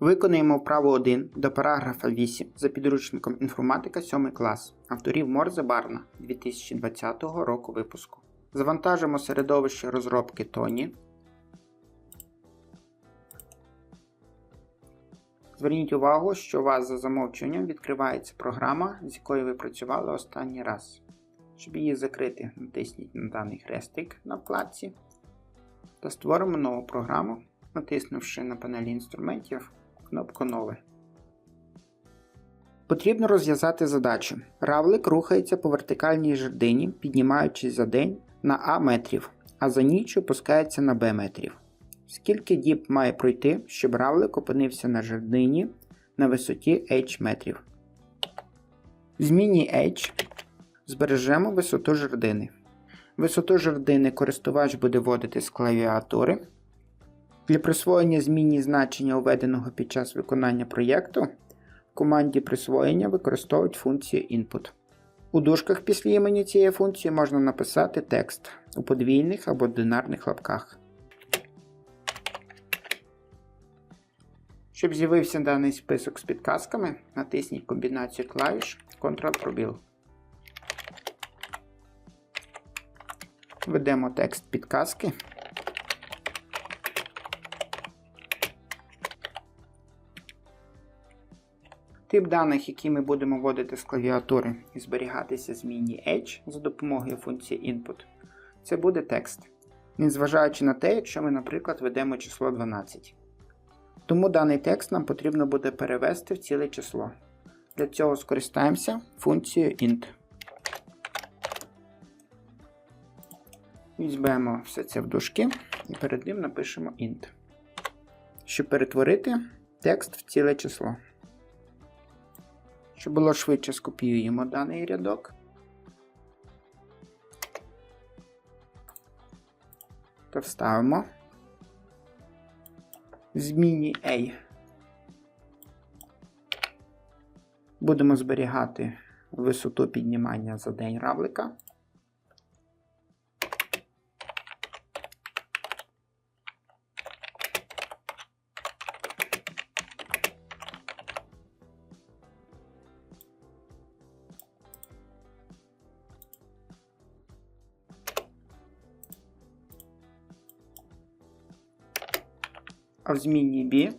Виконуємо вправу 1 до параграфа 8 за підручником інформатика 7 клас авторів Морзе Барна 2020 року випуску. Завантажимо середовище розробки Тоні. Зверніть увагу, що у вас за замовчуванням відкривається програма, з якою ви працювали останній раз. Щоб її закрити, натисніть на даний хрестик на вкладці та створимо нову програму, натиснувши на панелі інструментів кнопку Нове. Потрібно розв'язати задачу. Равлик рухається по вертикальній жердині, піднімаючись за день на А метрів, а за ніч опускається на Б метрів. Скільки діб має пройти, щоб равлик опинився на жердині на висоті H метрів? В зміні H збережемо висоту жердини. Висоту жердини користувач буде вводити з клавіатури. Для присвоєння змінні значення введеного під час виконання проєкту в команді присвоєння використовують функцію input. У дужках після імені цієї функції можна написати текст у подвійних або динарних лапках. Щоб з'явився даний список з підказками, натисніть комбінацію клавіш Ctrl-пробіл. Введемо текст підказки. Тип даних, які ми будемо вводити з клавіатури і зберігатися змінні H за допомогою функції input, це буде текст, незважаючи на те, якщо ми, наприклад, ведемо число 12. Тому даний текст нам потрібно буде перевести в ціле число. Для цього скористаємося функцією int. Візьмемо все це в дужки і перед ним напишемо int. Щоб перетворити текст в ціле число. Щоб було швидше, скопіюємо даний рядок. Та вставимо зміні A. Будемо зберігати висоту піднімання за день равлика. В змінні B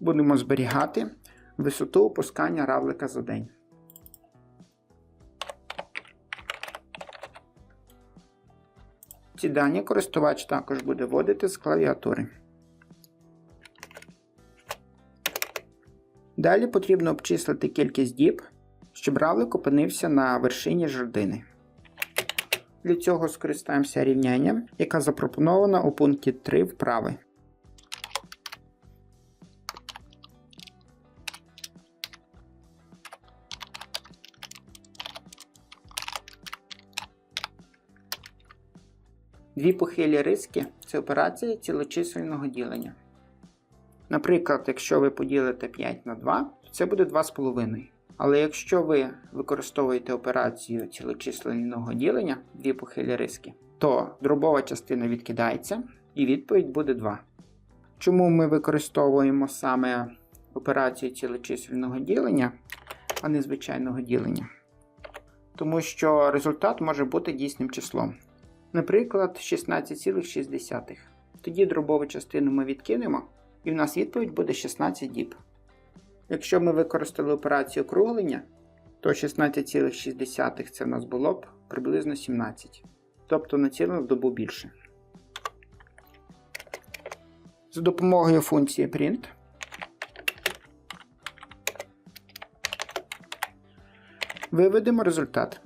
будемо зберігати висоту опускання равлика за день. Ці дані користувач також буде вводити з клавіатури. Далі потрібно обчислити кількість діб, щоб равлик опинився на вершині жердини. Для цього скористаємося рівнянням, яке запропоновано у пункті 3 вправи. Дві похилі риски це операція цілочисельного ділення. Наприклад, якщо ви поділите 5 на 2, то це буде 2,5. Але якщо ви використовуєте операцію цілочисленного ділення, дві похилі риски, то дробова частина відкидається і відповідь буде 2. Чому ми використовуємо саме операцію цілочисельного ділення, а не звичайного ділення? Тому що результат може бути дійсним числом. Наприклад, 16,6. Тоді дробову частину ми відкинемо, і в нас відповідь буде 16 діб. Якщо ми використали операцію округлення, то 16,6 це в нас було б приблизно 17. Тобто на цілу добу більше. За допомогою функції print виведемо результат.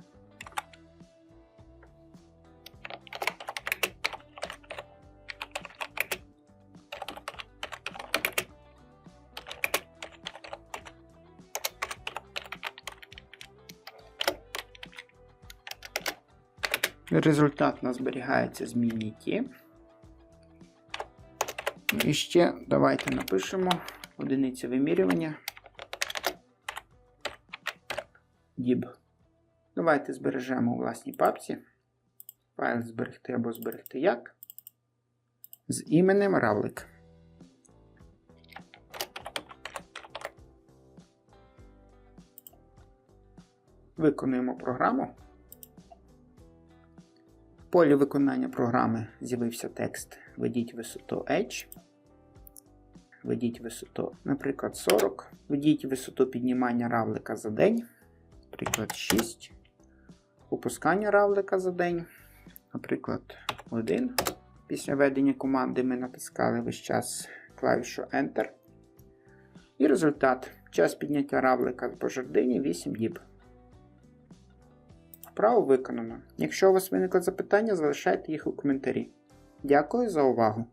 Результат у нас зберігається змінній Ті. Ну, і ще давайте напишемо одиниця вимірювання. Діб. Давайте збережемо у власній папці. Файл зберегти або зберегти як. З іменем Равлик. Виконуємо програму. Полі виконання програми з'явився текст Введіть висоту H. Введіть висоту, наприклад, 40. Введіть висоту піднімання равлика за день. Наприклад, 6. Опускання равлика за день. Наприклад, 1. Після введення команди ми натискали весь час клавішу Enter. І результат. Час підняття равлика по жердині 8 діб. Вправо виконано. Якщо у вас виникли запитання, залишайте їх у коментарі. Дякую за увагу!